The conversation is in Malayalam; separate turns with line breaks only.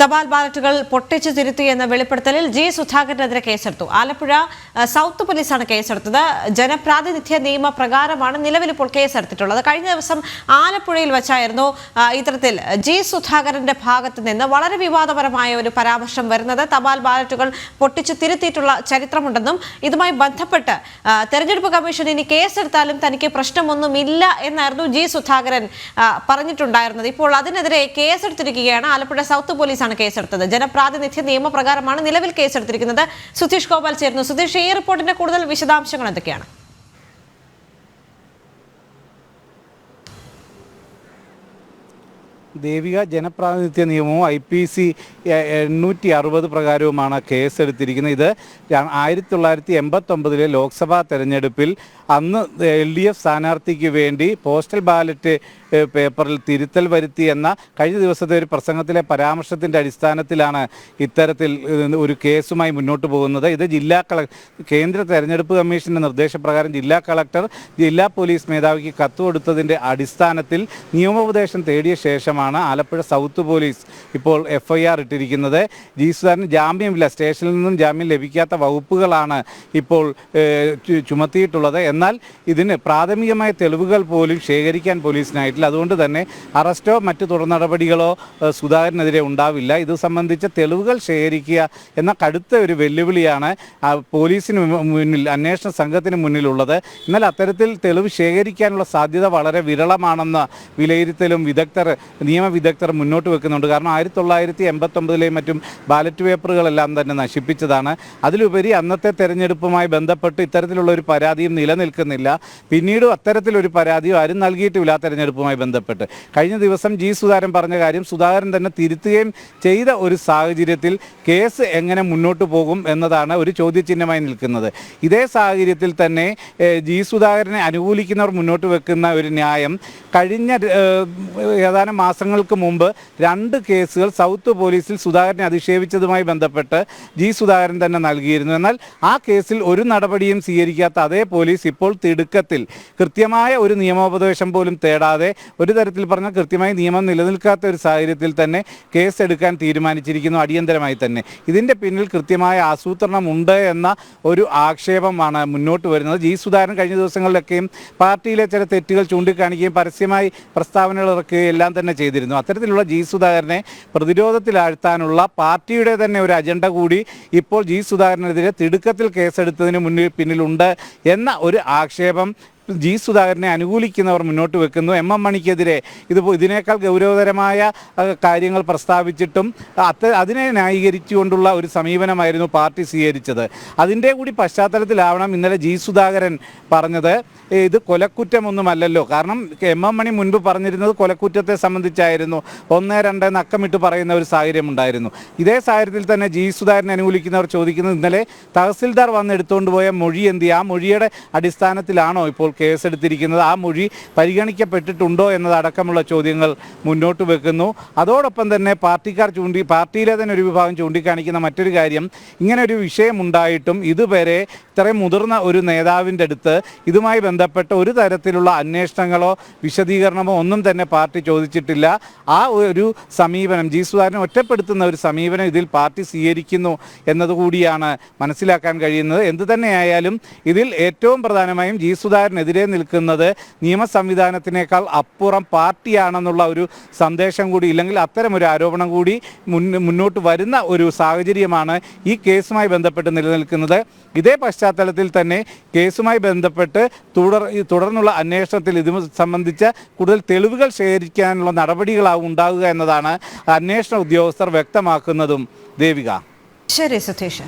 തപാൽ ബാലറ്റുകൾ പൊട്ടിച്ചു തിരുത്തി എന്ന വെളിപ്പെടുത്തലിൽ ജി സുധാകരനെതിരെ കേസെടുത്തു. ആലപ്പുഴ സൗത്ത് പോലീസാണ് കേസെടുത്തത്. ജനപ്രാതിനിധ്യ നിയമപ്രകാരമാണ് നിലവിൽ ഇപ്പോൾ കേസെടുത്തിട്ടുള്ളത്. കഴിഞ്ഞ ദിവസം ആലപ്പുഴയിൽ വെച്ചായിരുന്നു ഇത്തരത്തിൽ ജി സുധാകരന്റെ ഭാഗത്ത് നിന്ന് വളരെ വിവാദപരമായ ഒരു പരാമർശം വരുന്നത്. തപാൽ ബാലറ്റുകൾ പൊട്ടിച്ചു തിരുത്തിയിട്ടുള്ള ചരിത്രമുണ്ടെന്നും ഇതുമായി ബന്ധപ്പെട്ട് തെരഞ്ഞെടുപ്പ് കമ്മീഷൻ ഇനി കേസെടുത്താലും തനിക്ക് പ്രശ്നമൊന്നുമില്ല എന്നായിരുന്നു ജി സുധാകരൻ പറഞ്ഞിട്ടുണ്ടായിരുന്നത്. ഇപ്പോൾ അതിനെതിരെ കേസെടുത്തിരിക്കുകയാണ് ആലപ്പുഴ സൗത്ത് പോലീസാണ് കേസെടുത്തത്. ജനപ്രാതിനിധ്യ നിയമപ്രകാരമാണ് നിലവിൽ കേസെടുത്തിരിക്കുന്നത്. സുധീഷ് ഗോപാൽ ചേർന്നു സുധീഷ് ഈ റിപ്പോർട്ടിന്റെ കൂടുതൽ വിശദാംശങ്ങൾ എന്തൊക്കെയാണ്?
ദേവിക ജനപ്രാതിനിധ്യ നിയമവും ഐ പി സി എണ്ണൂറ്റി അറുപത് പ്രകാരവുമാണ് കേസെടുത്തിരിക്കുന്നത്. ഇത് ആയിരത്തി തൊള്ളായിരത്തി എൺപത്തൊമ്പതിലെ ലോക്സഭാ തെരഞ്ഞെടുപ്പിൽ അന്ന് എൽ ഡി എഫ് സ്ഥാനാർത്ഥിക്ക് വേണ്ടി പോസ്റ്റൽ ബാലറ്റ് പേപ്പറിൽ തിരുത്തൽ വരുത്തി എന്ന കഴിഞ്ഞ ദിവസത്തെ ഒരു പ്രസംഗത്തിലെ പരാമർശത്തിന്റെ അടിസ്ഥാനത്തിലാണ് ഇത്തരത്തിൽ ഒരു കേസുമായി മുന്നോട്ട് പോകുന്നത്. ഇത് ജില്ലാ കള കേന്ദ്ര തെരഞ്ഞെടുപ്പ് കമ്മീഷന്റെ നിർദ്ദേശപ്രകാരം ജില്ലാ കളക്ടർ ജില്ലാ പോലീസ് മേധാവിക്ക് കത്ത് കൊടുത്തതിന്റെ അടിസ്ഥാനത്തിൽ നിയമോപദേശം തേടിയ ശേഷമാണ് ആലപ്പുഴ സൗത്ത് പോലീസ് ഇപ്പോൾ എഫ് ഐ ആർ ഇട്ടിരിക്കുന്നത്. ജി ജാമ്യമില്ല. സ്റ്റേഷനിൽ നിന്നും ജാമ്യം ലഭിക്കാത്ത വകുപ്പുകളാണ് ഇപ്പോൾ ചുമത്തിയിട്ടുള്ളത്. എന്നാൽ ഇതിന് പ്രാഥമികമായ തെളിവുകൾ പോലും ശേഖരിക്കാൻ പോലീസിനായിട്ടില്ല. അതുകൊണ്ട് തന്നെ അറസ്റ്റോ മറ്റു തുടർ നടപടികളോ സുധാകരനെതിരെ ഉണ്ടാവില്ല. ഇത് സംബന്ധിച്ച തെളിവുകൾ ശേഖരിക്കുക എന്ന കടുത്ത ഒരു വെല്ലുവിളിയാണ് പോലീസിന് മുന്നിൽ അന്വേഷണ സംഘത്തിന് മുന്നിലുള്ളത്. എന്നാൽ അത്തരത്തിൽ തെളിവ് ശേഖരിക്കാനുള്ള സാധ്യത വളരെ വിരളമാണെന്ന വിലയിരുത്തലും വിദഗ്ധർ നിയമവിദഗ്ധർ മുന്നോട്ട് വെക്കുന്നുണ്ട്. കാരണം ആയിരത്തി തൊള്ളായിരത്തി എൺപത്തൊമ്പതിലെയും മറ്റും ബാലറ്റ് പേപ്പറുകളെല്ലാം തന്നെ നശിപ്പിച്ചതാണ്. അതിലുപരി അന്നത്തെ തെരഞ്ഞെടുപ്പുമായി ബന്ധപ്പെട്ട് ഇത്തരത്തിലുള്ള ഒരു പരാതിയും നിലനിൽക്കുന്നില്ല. പിന്നീടും അത്തരത്തിലൊരു പരാതിയോ ആരും നൽകിയിട്ടുമില്ല ആ തെരഞ്ഞെടുപ്പുമായി. ബന്ധപ്പെട്ട്. കഴിഞ്ഞ ദിവസം ജി സുധാകരൻ പറഞ്ഞ കാര്യം സുധാകരൻ തന്നെ തിരുത്തുകയും ചെയ്ത ഒരു സാഹചര്യത്തിൽ കേസ് എങ്ങനെ മുന്നോട്ട് പോകും എന്നതാണ് ഒരു ചോദ്യചിഹ്നമായി നിൽക്കുന്നത്. ഇതേ സാഹചര്യത്തിൽ തന്നെ ജി സുധാകരനെ അനുകൂലിക്കുന്നവർ മുന്നോട്ട് വെക്കുന്ന ഒരു ന്യായം കഴിഞ്ഞ ഏതാനും മാസങ്ങൾക്ക് മുമ്പ് രണ്ട് കേസുകൾ സൗത്ത് പോലീസിൽ സുധാകരനെ അധിക്ഷേപിച്ചതുമായി ബന്ധപ്പെട്ട് ജി സുധാകരൻ തന്നെ നൽകിയിരുന്നു. എന്നാൽ ആ കേസിൽ ഒരു നടപടിയും സ്വീകരിക്കാത്ത അതേ പോലീസ് ഇപ്പോൾ തിടുക്കത്തിൽ കൃത്യമായ ഒരു നിയമോപദേശം പോലും തേടാതെ ഒരു തരത്തിൽ പറഞ്ഞാൽ കൃത്യമായി നിയമം നിലനിൽക്കാത്ത ഒരു സാഹചര്യത്തിൽ തന്നെ കേസ് എടുക്കാൻ തീരുമാനിച്ചിരിക്കുന്നു അടിയന്തരമായി തന്നെ. ഇതിന്റെ പിന്നിൽ കൃത്യമായ ആസൂത്രണം ഉണ്ട് എന്ന ഒരു ആക്ഷേപമാണ് മുന്നോട്ട് വരുന്നത്. ജി സുധാകരൻ കഴിഞ്ഞ ദിവസങ്ങളിലൊക്കെയും പാർട്ടിയിലെ ചില തെറ്റുകൾ ചൂണ്ടിക്കാണിക്കുകയും പരസ്യമായി പ്രസ്താവനകൾ ഇറക്കുകയും എല്ലാം തന്നെ ചെയ്തിരുന്നു. അത്തരത്തിലുള്ള ജി സുധാകരനെ പ്രതിരോധത്തിലാഴ്ത്താനുള്ള പാർട്ടിയുടെ തന്നെ ഒരു അജണ്ട കൂടി ഇപ്പോൾ ജി സുധാകരനെതിരെ തിടുക്കത്തിൽ കേസെടുത്തതിന് മുന്നിൽ പിന്നിലുണ്ട് എന്ന ഒരു ആക്ഷേപം ജി സുധാകരനെ അനുകൂലിക്കുന്നവർ മുന്നോട്ട് വെക്കുന്നു. എം എം മണിക്കെതിരെ ഇത് ഇതിനേക്കാൾ ഗൗരവതരമായ കാര്യങ്ങൾ പ്രസ്താവിച്ചിട്ടും അത്ത അതിനെ ന്യായീകരിച്ചുകൊണ്ടുള്ള ഒരു സമീപനമായിരുന്നു പാർട്ടി സ്വീകരിച്ചത്. അതിന്റെ കൂടി പശ്ചാത്തലത്തിലാവണം ഇന്നലെ ജി സുധാകരൻ പറഞ്ഞത്. "ഏ, ഇത് കൊലക്കുറ്റമൊന്നുമല്ലല്ലോ. കാരണം എം എം മണി മുൻപ് പറഞ്ഞിരുന്നത് കൊലക്കുറ്റത്തെ സംബന്ധിച്ചായിരുന്നു. ഒന്ന് രണ്ട് നക്കമിട്ട് പറയുന്ന ഒരു സാഹചര്യം ഉണ്ടായിരുന്നു ഇതേ സാഹചര്യത്തിൽ തന്നെ ജി സുധാകരനെ അനുകൂലിക്കുന്നവർ ചോദിക്കുന്നത് ഇന്നലെ തഹസിൽദാർ വന്ന് എടുത്തുകൊണ്ട് പോയ മൊഴി എന്ത്? ആ മൊഴിയുടെ അടിസ്ഥാനത്തിലാണോ ഇപ്പോൾ കേസെടുത്തിരിക്കുന്നത്. ആ മൊഴി പരിഗണിക്കപ്പെട്ടിട്ടുണ്ടോ എന്നതടക്കമുള്ള ചോദ്യങ്ങൾ മുന്നോട്ട് വെക്കുന്നു. അതോടൊപ്പം തന്നെ പാർട്ടിക്കാർ ചൂണ്ടി പാർട്ടിയിലെ തന്നെ ഒരു വിഭാഗം ചൂണ്ടിക്കാണിക്കുന്ന മറ്റൊരു കാര്യം ഇങ്ങനെ ഒരു വിഷയമുണ്ടായിട്ടും ഇതുവരെ ഇത്രയും മുതിർന്ന ഒരു നേതാവിന്റെ അടുത്ത് ഇതുമായി ബന്ധപ്പെട്ട ഒരു തരത്തിലുള്ള അന്വേഷണങ്ങളോ വിശദീകരണമോ ഒന്നും തന്നെ പാർട്ടി ചോദിച്ചിട്ടില്ല. ആ ഒരു സമീപനം ജി സുധാകരനെ ഒറ്റപ്പെടുത്തുന്ന ഒരു സമീപനം ഇതിൽ പാർട്ടി സ്വീകരിക്കുന്നു എന്നതുകൂടിയാണ് മനസ്സിലാക്കാൻ കഴിയുന്നത്. എന്തു തന്നെയായാലും ഇതിൽ ഏറ്റവും പ്രധാനമായും ജി സുധാകരനെതിരെ നിൽക്കുന്നത് നിയമ സംവിധാനത്തിനേക്കാൾ അപ്പുറം പാർട്ടിയാണെന്നുള്ള ഒരു സന്ദേശം കൂടി ഇല്ലെങ്കിൽ അത്തരം ഒരു ആരോപണം കൂടി മുന്നോട്ട് വരുന്ന ഒരു സാഹചര്യമാണ് ഈ കേസുമായി ബന്ധപ്പെട്ട് നിലനിൽക്കുന്നത്. ഇതേ പശ്ചാത്തലത്തിൽ തന്നെ കേസുമായി ബന്ധപ്പെട്ട് തുടർ തുടർന്നുള്ള അന്വേഷണത്തിൽ ഇത് സംബന്ധിച്ച കൂടുതൽ തെളിവുകൾ ശേഖരിക്കാനുള്ള നടപടികളാവും ഉണ്ടാകുക എന്നതാണ് അന്വേഷണ ഉദ്യോഗസ്ഥർ വ്യക്തമാക്കുന്നതും. ദേവിക.
ശരി സുധീഷ്